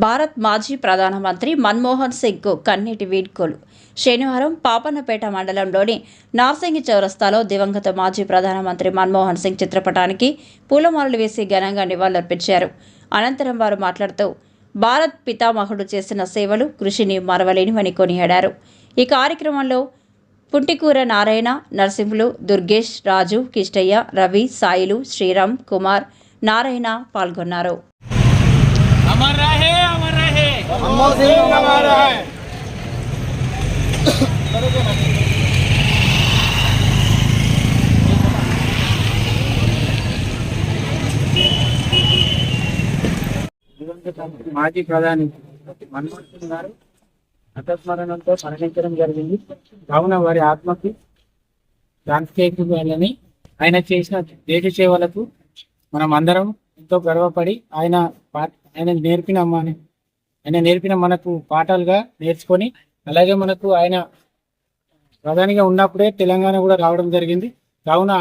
భారత్ మాజీ ప్రధానమంత్రి మన్మోహన్ సింగ్కు కన్నీటి వీడ్కోలు. శనివారం పాపన్నపేట మండలంలోని నార్సింగి చౌరస్తాలో దివంగత మాజీ ప్రధానమంత్రి మన్మోహన్ సింగ్ చిత్రపటానికి పూలమాలలు వేసి ఘనంగా నివాళులర్పించారు. అనంతరం వారు మాట్లాడుతూ భారత్ పితామహుడు చేసిన సేవలు కృషిని మరవలేనివని కొనియాడారు. ఈ కార్యక్రమంలో పుంటికూర నారాయణ నరసింహులు దుర్గేష్ రాజు కిష్టయ్య రవి సాయిలు శ్రీరామ్ కుమార్ నారాయణ పాల్గొన్నారు. अमर रहे अमर रहे मनमोहन सिंह हमारा है దివంగత మాజీ ప్రధాని మన్మోహన్ సింగ్ గారు అకస్మరణంతో మరణించడం జరిగింది కావున వారి ఆత్మకి శాంతి చేకూరాలని ఆయన చేసిన దేశ సేవలకు మనం అందరం ఎంతో గర్వపడి ఆయన పా- ఆయన నేర్పిన మన ఆయన నేర్పిన మనకు పాఠాలుగా నేర్చుకొని అలాగే మనకు ఆయన ప్రధానిగా ఉన్నప్పుడే తెలంగాణ కూడా రావడం జరిగింది. కావున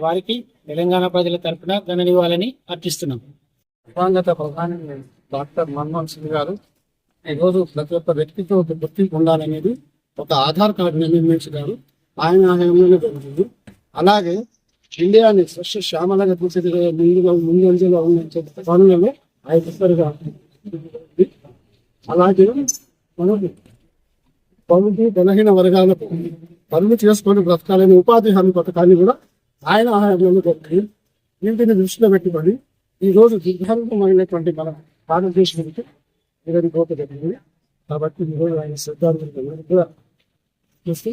వారికి తెలంగాణ ప్రజల తరఫున ఘననివ్వాలని అర్పిస్తున్నాం దివంగత ప్రధాని డాక్టర్ మన్మోహన్ సింగ్ గారు ఈరోజు ప్రతి ఒక్క వ్యక్తితో ఒక గుర్తింపు ఉండాలనేది ఒక ఆధార్ కార్డు నిర్మించగారు ఆయన హయాంలోనే జరుగుతుంది అలాగే ఇండియాని స్వచ్ఛ శ్యామలంగా తీసేది ముందుగా ముందంజలో ఉన్న పనులలో ఆయన ఉంది. అలాగే మనకు పనులు బలహీన వర్గాలకు పనులు చేసుకొని బ్రతకాలని ఉపాధి హామీ పథకాన్ని కూడా ఆయన హయాంలోనే జరిగింది వీటిని దృష్టిలో పెట్టుకొని ఈ రోజు దిగ్భారతమైనటువంటి మన భారతదేశానికి ఇదని గోప జరిగింది. కాబట్టి ఈ రోజు ఆయన శ్రద్ధాంజలి కూడా చూస్తూ